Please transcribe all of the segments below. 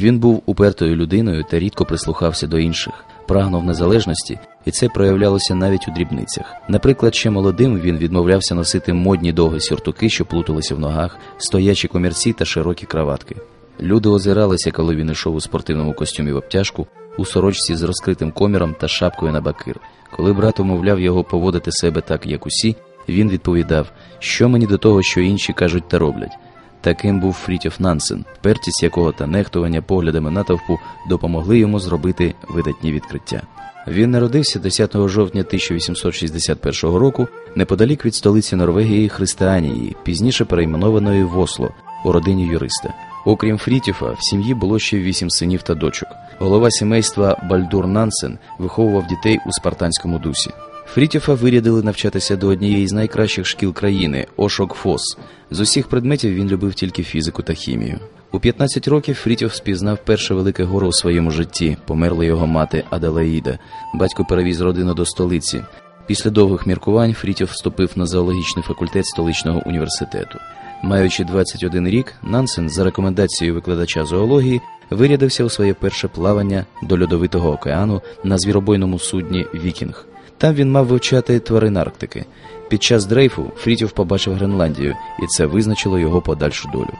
Він був упертою людиною та рідко прислухався до інших, прагнув незалежності, і це проявлялося навіть у дрібницях. Наприклад, ще молодим він відмовлявся носити модні довгі сюртуки, що плуталися в ногах, стоячі комірці та широкі краватки. Люди озиралися, коли він йшов у спортивному костюмі в обтяжку, у сорочці з розкритим коміром та шапкою на бакир. Коли брат умовляв його поводити себе так, як усі, він відповідав, що мені до того, що інші кажуть та роблять. Таким був Фрітьоф Нансен, впертість якого та нехтування поглядами натовпу допомогли йому зробити видатні відкриття. Він народився 10 жовтня 1861 року неподалік від столиці Норвегії Христианії, пізніше перейменованої в Осло, у родині юриста. Окрім Фрітіфа, в сім'ї було ще вісім синів та дочок. Голова сімейства Бальдур Нансен виховував дітей у спартанському дусі. Фрітіфа вирядили навчатися до однієї з найкращих шкіл країни Ошок Фос. З усіх предметів він любив тільки фізику та хімію. У 15 років Фрітьоф спізнав перше велике горе у своєму житті. Померла його мати Аделаїда. Батько перевіз родину до столиці. Після довгих міркувань Фрітьоф вступив на зоологічний факультет столичного університету. Маючи 21 рік, Нансен за рекомендацією викладача зоології вирядився у своє перше плавання до льодовитого океану на звіробойному судні Вікінг. Там він мав вивчати тварин Арктики. Під час дрейфу Фрітьоф побачив Гренландію, і це визначило його подальшу долю.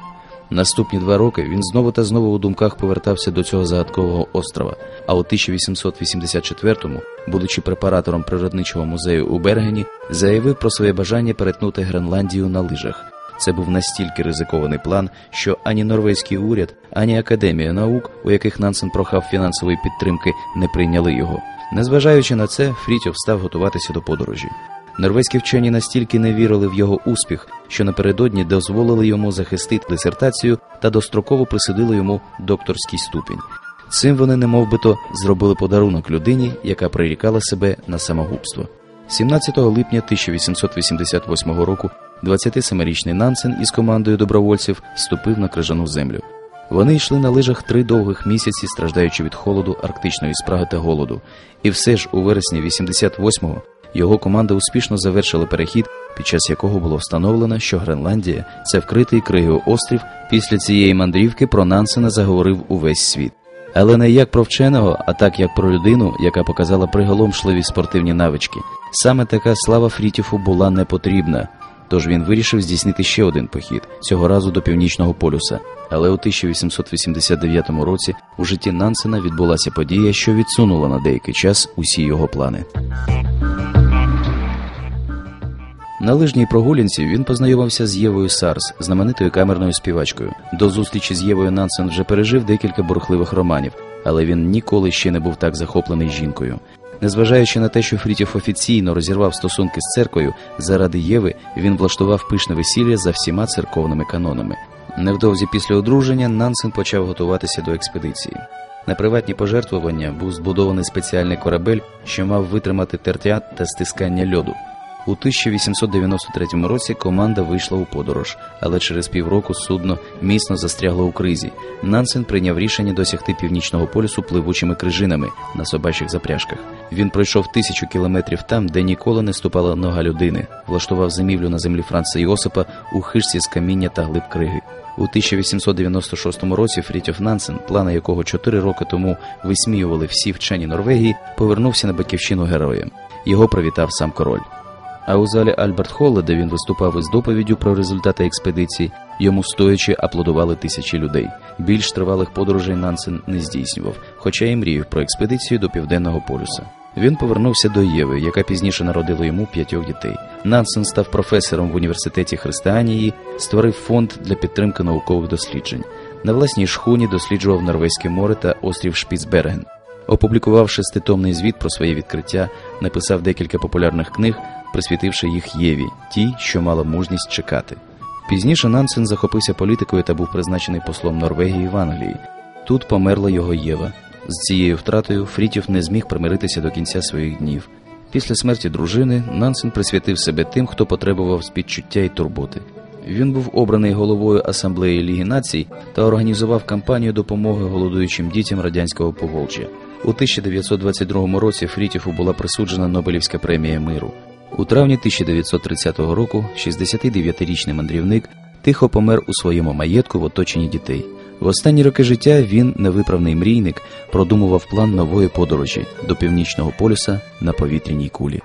Наступні два роки він знову та знову у думках повертався до цього загадкового острова. А у 1884-му, будучи препаратором природничого музею у Бергені, заявив про своє бажання перетнути Гренландію на лижах. Це був настільки ризикований план, що ані норвезький уряд, ані академія наук, у яких Нансен прохав фінансової підтримки, не прийняли його. Незважаючи на це, Фрітьов став готуватися до подорожі. Норвезькі вчені настільки не вірили в його успіх, що напередодні дозволили йому захистити дисертацію та достроково присудили йому докторський ступінь. Цим вони, немов би то, зробили подарунок людині, яка прирікала себе на самогубство. 17 липня 1888 року 27-річний Нансен із командою добровольців вступив на крижану землю. Вони йшли на лижах три довгих місяці, страждаючи від холоду, арктичної спраги та голоду. І все ж у вересні 88-го його команда успішно завершила перехід, під час якого було встановлено, що Гренландія це вкритий кригою острів. Після цієї мандрівки про Нансена заговорив увесь світ. Але не як про вченого, а так як про людину, яка показала приголомшливі спортивні навички. Саме така слава Фрітіфу була не потрібна. Тож він вирішив здійснити ще один похід, цього разу до північного полюса. Але у 1889 році у житті Нансена відбулася подія, що відсунула на деякий час усі його плани. На лижній прогулянці він познайомився з Євою Сарс, знаменитою камерною співачкою. До зустрічі з Євою Нансен вже пережив декілька бурхливих романів, але він ніколи ще не був так захоплений жінкою. Незважаючи на те, що Фрітєв офіційно розірвав стосунки з церквою, заради Єви він влаштував пишне весілля за всіма церковними канонами. Невдовзі після одруження Нансен почав готуватися до експедиції. На приватні пожертвування був збудований спеціальний корабель, що мав витримати тертя та стискання льоду. У 1893 році команда вийшла у подорож, але через півроку судно міцно застрягло у кризі. Нансен прийняв рішення досягти північного полюсу пливучими крижинами на собачих запряжках. Він пройшов тисячу кілометрів там, де ніколи не ступала нога людини, влаштував зимівлю на землі Франца Йосипа у хижці з каміння та глиб криги. У 1896 році Фрітьоф Нансен, плани якого чотири роки тому висміювали всі вчені Норвегії, повернувся на батьківщину героєм. Його привітав сам король. А у залі Альберт Холла, де він виступав із доповіддю про результати експедиції, йому стоячи аплодували тисячі людей. Більш тривалих подорожей Нансен не здійснював, хоча й мріяв про експедицію до південного полюса. Він повернувся до Єви, яка пізніше народила йому п'ятьох дітей. Нансен став професором в університеті Христианії, створив фонд для підтримки наукових досліджень. На власній шхуні досліджував Норвезьке море та острів Шпіцберген. Опублікував шеститомний звіт про своє відкриття, написав декілька популярних книг, присвятивши їх Єві, тій, що мала мужність чекати. Пізніше Нансен захопився політикою та був призначений послом Норвегії в Англії. Тут померла його Єва. З цією втратою Фрітів не зміг примиритися до кінця своїх днів. Після смерті дружини Нансен присвятив себе тим, хто потребував спідчуття і турботи. Він був обраний головою асамблеї Ліги націй та організував кампанію допомоги голодуючим дітям радянського Поволжя. У 1922 році Фрітіфу була присуджена Нобелівська премія миру. У травні 1930 року 69-річний мандрівник тихо помер у своєму маєтку в оточенні дітей. В останні роки життя він, невиправний мрійник, продумував план нової подорожі до північного полюса на повітряній кулі.